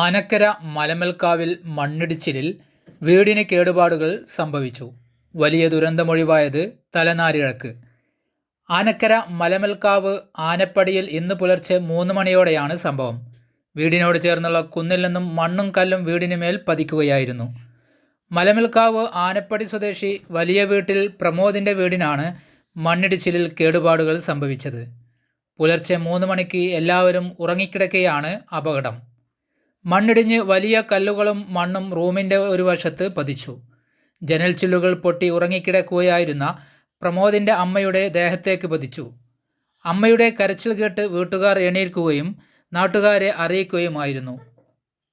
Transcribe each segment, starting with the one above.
ആനക്കര മലമൽക്കാവിൽ മണ്ണിടിച്ചിലിൽ വീടിന് കേടുപാടുകൾ സംഭവിച്ചു. വലിയ ദുരന്തമൊഴിവായത് തലനാരിഴക്ക്. ആനക്കര മലമൽക്കാവ് ആനപ്പടിയിൽ ഇന്ന് പുലർച്ചെ മൂന്ന് മണിയോടെയാണ് സംഭവം. വീടിനോട് ചേർന്നുള്ള കുന്നിൽ നിന്നും മണ്ണും കല്ലും വീടിന് മേൽ പതിക്കുകയായിരുന്നു. മലമൽക്കാവ് ആനപ്പടി സ്വദേശി വലിയ വീട്ടിൽ പ്രമോദിന്റെ വീടിനാണ് മണ്ണിടിച്ചിലിൽ കേടുപാടുകൾ സംഭവിച്ചത്. പുലർച്ചെ മൂന്ന് മണിക്ക് എല്ലാവരും ഉറങ്ങിക്കിടക്കെയാണ് അപകടം. മണ്ണിടിഞ്ഞ് വലിയ കല്ലുകളും മണ്ണും റൂമിന്റെ ഒരു വശത്ത് പതിച്ചു. ജനൽ ചില്ലുകൾ പൊട്ടി ഉറങ്ങിക്കിടക്കുകയായിരുന്ന പ്രമോദിന്റെ അമ്മയുടെ ദേഹത്തേക്ക് പതിച്ചു. അമ്മയുടെ കരച്ചിൽ കേട്ട് വീട്ടുകാർ എണീൽക്കുകയും നാട്ടുകാരെ അറിയിക്കുകയുമായിരുന്നു.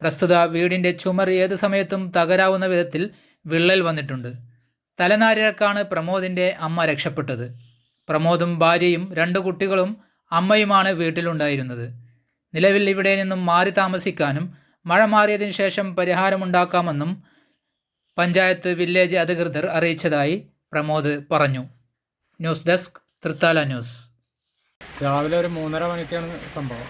പ്രസ്തുത വീടിന്റെ ചുമർ ഏത് സമയത്തും തകരാവുന്ന വിധത്തിൽ വിള്ളൽ വന്നിട്ടുണ്ട്. തലനാരിഴക്കാണ് പ്രമോദിന്റെ അമ്മ രക്ഷപ്പെട്ടത്. പ്രമോദും ഭാര്യയും രണ്ട് കുട്ടികളും അമ്മയുമാണ് വീട്ടിലുണ്ടായിരുന്നത്. നിലവിൽ ഇവിടെ നിന്നും മാറി താമസിക്കാനും മഴ മാറിയതിനു ശേഷം പരിഹാരമുണ്ടാക്കാമെന്നും പഞ്ചായത്ത് വില്ലേജ് അധികൃതർ അറിയിച്ചതായി പ്രമോദ് പറഞ്ഞു. News desk Thrithala news. രാവിലെ ഒരു മൂന്നര മണിക്കാണ് സംഭവം.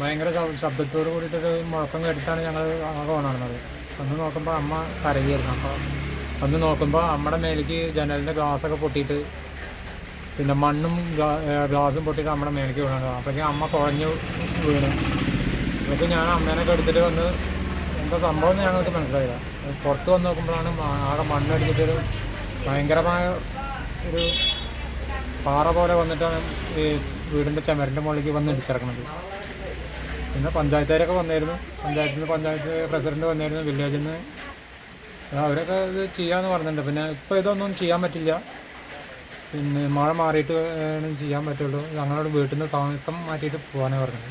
ഭയങ്കര ശബ്ദത്തോട് കൂടിയിട്ട് മുഴക്കം കേട്ടിട്ടാണ് ഞങ്ങൾ ആകെ ഓണാടുന്നത് അന്ന് നോക്കുമ്പോൾ അമ്മ കരയായിരുന്നു. അപ്പോൾ അന്ന് നോക്കുമ്പോൾ അമ്മയുടെ മേലേക്ക് ജനലിന്റെ ഗ്ലാസ്സൊക്കെ പൊട്ടിയിട്ട് പിന്നെ മണ്ണും ഗ്ലാസും പൊട്ടിയിട്ട് അമ്മയുടെ മേലേക്ക് വീണു അപ്പോഴേക്കും അമ്മ കുഴഞ്ഞു വീണു. അപ്പോഴേക്കും ഞാൻ അമ്മേനൊക്കെ എടുത്തിട്ട് വന്ന് എന്താ സംഭവം എന്ന് ഞങ്ങൾക്ക് മനസ്സിലായില്ല. പുറത്ത് വന്ന് നോക്കുമ്പോഴാണ് ആകെ മണ്ണടിച്ചിട്ടൊരു ഭയങ്കരമായ ഒരു പാറ പോലെ വന്നിട്ടാണ് ഈ വീടിന്റെ ചുമരിന്റെ മുകളിലേക്ക് വന്ന് ഇടിച്ചിറങ്ങുന്നത് പിന്നെ പഞ്ചായത്തുകാരൊക്കെ വന്നായിരുന്നു പഞ്ചായത്തിൽ നിന്ന് പഞ്ചായത്ത് പ്രസിഡന്റ് വന്നായിരുന്നു വില്ലേജിൽ നിന്ന് അവരൊക്കെ ഇത് ചെയ്യാമെന്ന് പറഞ്ഞിട്ടുണ്ട്. പിന്നെ ഇപ്പോൾ ഇതൊന്നും ചെയ്യാൻ പറ്റില്ല. പിന്നെ മഴ മാറിയിട്ട് ചെയ്യാൻ പറ്റുള്ളൂ. ഞങ്ങളോട് വീട്ടിൽ നിന്ന് താമസം മാറ്റിയിട്ട് പോകാനേ പറഞ്ഞത്.